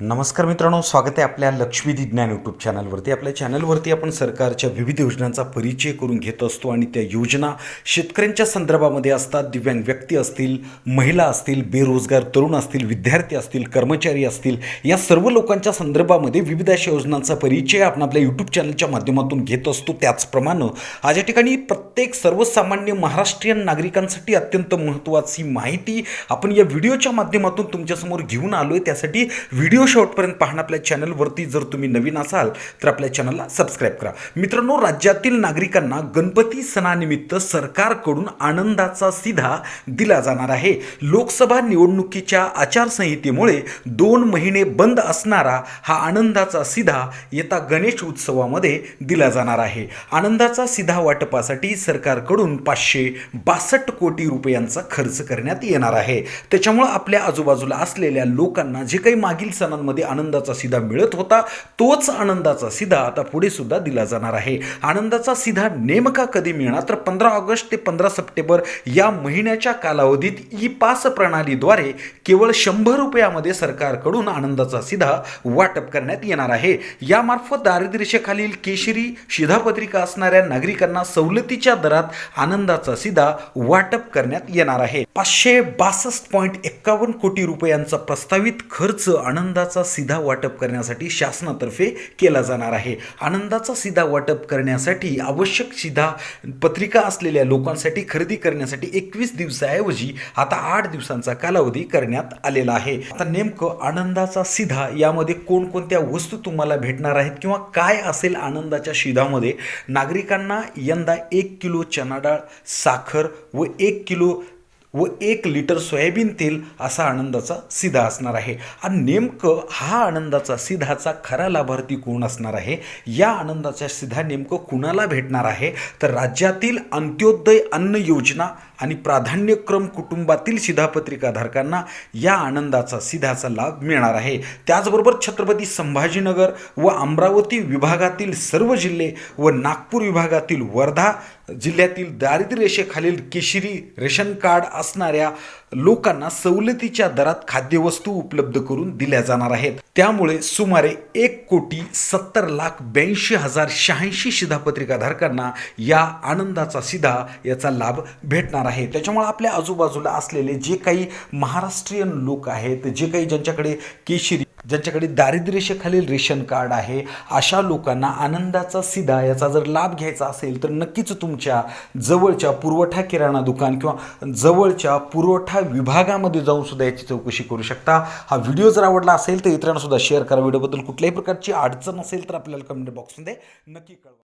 नमस्कार मित्रांनो स्वागत आहे आपल्या लक्ष्मी विज्ञान यूट्यूब चॅनलवरती आपल्या चॅनलवरती आपण सरकारच्या विविध योजनांचा परिचय करून घेत असतो आणि त्या योजना शेतकऱ्यांच्या संदर्भामध्ये असतात. दिव्यांग व्यक्ती असतील महिला असतील बेरोजगार तरुण असतील विद्यार्थी असतील कर्मचारी असतील या सर्व लोकांच्या संदर्भामध्ये विविध अशा योजनांचा परिचय आपण आपल्या यूट्यूब चॅनलच्या माध्यमातून घेत असतो. त्याचप्रमाणे आज या ठिकाणी प्रत्येक सर्वसामान्य महाराष्ट्रीयन नागरिकांसाठी अत्यंत महत्त्वाची माहिती आपण या व्हिडिओच्या माध्यमातून तुमच्यासमोर घेऊन आलो आहे त्यासाठी व्हिडिओ शेवटपर्यंत पाहणं आपल्या चॅनलवरती. जर तुम्ही नवीन असाल तर आपल्या चॅनलला सबस्क्राईब करा. मित्रांनो राज्यातील नागरिकांना गणपती सणानिमित्त सरकारकडून आनंदाचा सिधा दिला जाणार आहे. लोकसभा निवडणुकीच्या आचारसंहितेमुळे दोन महिने बंद असणारा हा आनंदाचा सिधा येता गणेश उत्सवामध्ये दिला जाणार आहे. आनंदाचा सिधा वाटपासाठी सरकारकडून पाचशे बासष्ट कोटी रुपयांचा खर्च करण्यात येणार आहे. त्याच्यामुळं आपल्या आजूबाजूला असलेल्या लोकांना जे काही मागील सण सणांमध्ये आनंदाचा सिधा मिळत होता तोच आनंदाचा सिधा आता पुढे सुद्धा दिला जाणार आहे. आनंदाचा सिधा नेमका कधी मिळणार? तर पंधरा ऑगस्ट ते पंधरा सप्टेंबर या महिन्याच्या कालावधीत ई पास प्रणालीद्वारे केवळ शंभर रुपयामध्ये सरकारकडून आनंदाचा सिधा वाटप करण्यात येणार आहे. यामार्फत दारिद्र्य केशरी शिधापत्रिका असणाऱ्या नागरिकांना सवलतीच्या दरात आनंदाचा सिधा वाटप करण्यात येणार आहे. पाचशे बासष्ट पॉईंट एक्कावन्न कोटी रुपयांचा प्रस्तावित खर्च आनंदा आनंदाचा सीधा वाटप करण्यासाठी शासनातर्फे केला जाणार आहे. आनंदाचा सीधा वाटप करण्यासाठी आवश्यक सीधा पत्रिका असलेल्या लोकांसाठी खरेदी करण्यासाठी एकवीस दिवसाऐवजी आता आठ दिवसांचा कालावधी करण्यात आलेला आहे. आता नेमकं आनंदाचा सीधा यामध्ये कोणकोणत्या वस्तू तुम्हाला भेटणार आहेत किंवा काय असेल आनंदाच्या शिधामध्ये नागरिकांना यंदा एक किलो चना डाळ साखर व एक किलो व एक लिटर सोयाबीन तेल असा आनंदाचा सिधा असणार आहे. आणि नेमकं हा आनंदाचा सिधाचा खरा लाभार्थी कोण असणार आहे? या आनंदाचा सिधा नेमकं कुणाला भेटणार आहे? तर राज्यातील अंत्योदय अन्न योजना आणि प्राधान्यक्रम कुटुंबातील शिधापत्रिकाधारकांना या आनंदाचा सिधाचा लाभ मिळणार आहे. त्याचबरोबर छत्रपती संभाजीनगर व अमरावती विभागातील सर्व जिल्हे व नागपूर विभागातील वर्धा जिल्ह्यातील दारिद्र्य रेषेखालील केशरी रेशन कार्ड असणाऱ्या लोकांना सवलतीच्या दरात खाद्यवस्तू उपलब्ध करून दिल्या जाणार आहेत. त्यामुळे सुमारे एक कोटी सत्तर लाख ब्याऐंशी हजार शहाऐंशी शिधापत्रिकाधारकांना या आनंदाचा सिधा याचा लाभ भेटणार आहे. त्याच्यामुळे आपल्या आजूबाजूला असलेले जे काही महाराष्ट्रीयन लोक आहेत जे काही ज्यांच्याकडे केशरी ज्यांच्याकडे दारिद्र्यरेषेखालील रेशन कार्ड आहे अशा लोकांना आनंदाचा सिधा याचा जर लाभ घ्यायचा असेल तर नक्कीच तुमच्या जवळच्या पुरवठा किराणा दुकान किंवा जवळच्या पुरवठा विभागामध्ये जाऊन सुद्धा याची चौकशी करू शकता. हा व्हिडिओ जर आवडला असेल तर इतरांना सुद्धा शेअर करा. व्हिडिओबद्दल कुठल्याही प्रकारची अडचण असेल तर आपल्याला कमेंट बॉक्समध्ये नक्की कळवा.